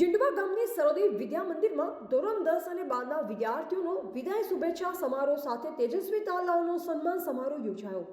જીંડવા ગામની સરોદે વિદ્યા મંદિરમાં ધોરણ દસ અને બારના વિદ્યાર્થીઓનો વિદાય શુભેચ્છા સમારોહ સાથે તેજસ્વી તાલાઓનો સન્માન સમારોહ યોજાયો.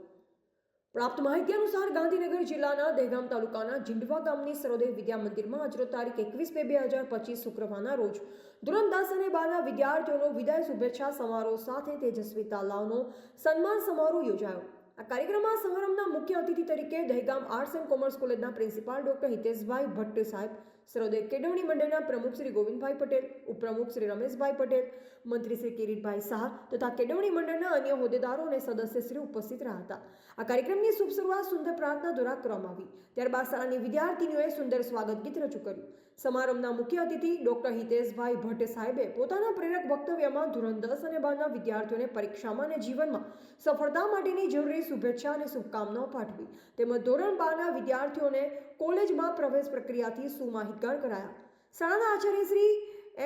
પ્રાપ્ત માહિતી અનુસાર ગાંધીનગર જિલ્લાના દહેગામ તાલુકાના જીંડવા ગામની સરોદય વિદ્યા મંદિરમાં આજરોજ તારીખ એકવીસ બે બે હજાર પચીસ શુક્રવારના રોજ ધોરણ દસ અને બારના વિદ્યાર્થીઓનો વિદાય શુભેચ્છા સમારોહ સાથે તેજસ્વી તાલાઓનો સન્માન સમારોહ યોજાયો. આ કાર્યક્રમમાં સમારંભના મુખ્ય અતિથિ તરીકે દહેગામ આર્ટ્સ એન્ડ કોમર્સ કોલેજના પ્રિન્સિપાલ ડોક્ટર હિતેશભાઈ ભટ્ટ સાહેબ સરોદય કેળવણી મંડળના પ્રમુખ શ્રી ગોવિંદભાઈ પટેલ, ઉપપ્રમુખ શ્રી રમેશભાઈ પટેલ, મંત્રી શ્રી કિરીટભાઈ શાહ તથા કેળવણી મંડળના અન્ય હોદ્દેદારો અને સદસ્યશ્રી ઉપસ્થિત રહ્યા હતા. આ કાર્યક્રમની શુભ શરૂઆત સુંદર પ્રાર્થના દ્વારા કરવામાં આવી. ત્યારબાદ શાળાની વિદ્યાર્થીનીઓએ સુંદર સ્વાગત ગીત રજૂ કર્યું. સમારંભના મુખ્ય અતિથિ ડોક્ટર હિતેશભાઈ ભટ્ટ સાહેબે પોતાના પ્રેરક વક્તવ્યમાં ધોરણ દસ અને બારના વિદ્યાર્થીઓને પરીક્ષામાં અને જીવનમાં સફળતા માટેની જરૂરી શુભેચ્છા અને શુભકામનાઓ પાઠવી. તેમજ ધોરણ બારના વિદ્યાર્થીઓને કોલેજમાં પ્રવેશ પ્રક્રિયાથી સુમાહિતગાર કરાયા. શાળાના આચાર્ય શ્રી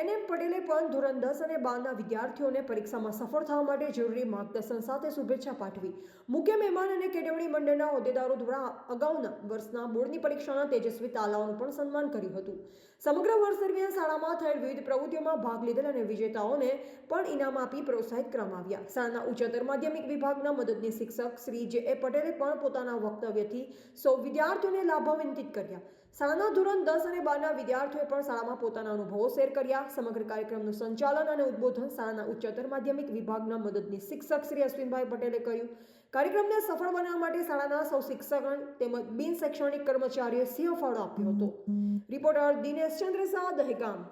એન એમ પટેલે પણ ધોરણ દસ અને બારના વિદ્યાર્થીઓને પરીક્ષામાં સફળ થવા માટે જરૂરી માર્ગદર્શન સાથે શુભેચ્છા પાઠવી. મુખ્ય મહેમાન અને કેળવણી મંડળના હોદ્દેદારો દ્વારા અગાઉના વર્ષના બોર્ડની પરીક્ષાના તેજસ્વી તાલાઓનું પણ સન્માન કર્યું હતું. સમગ્ર વર્ષ દરમિયાન શાળામાં થયેલ વિવિધ પ્રવૃત્તિઓમાં ભાગ લીધેલ અને વિજેતાઓને પણ ઇનામ આપી પ્રોત્સાહિત કરવામાં આવ્યા. શાળાના ઉચ્ચતર માધ્યમિક વિભાગના મદદની શિક્ષક શ્રી જે એ પટેલે પણ પોતાના વક્તવ્યથી સૌ વિદ્યાર્થીઓને લાભાન્વિત કર્યા. શાળાના ધોરણ દસ અને બારના વિદ્યાર્થીઓએ પણ શાળામાં પોતાના અનુભવો શેર કર્યા. સમગ્ર કાર્યક્રમનું સંચાલન અને ઉદબોધન શાળાના ઉચ્ચતર માધ્યમિક વિભાગના મદદની શિક્ષક શ્રી અશ્વિનભાઈ પટેલે કર્યું. કાર્યક્રમને સફળ બનાવવા માટે શાળાના સૌ શિક્ષકગણ તેમજ બિન શૈક્ષણિક કર્મચારીઓએ સિંહ ફાળો આપ્યો હતો. રિપોર્ટર દિનેશ ચંદ્ર શાહ, દહેગામ.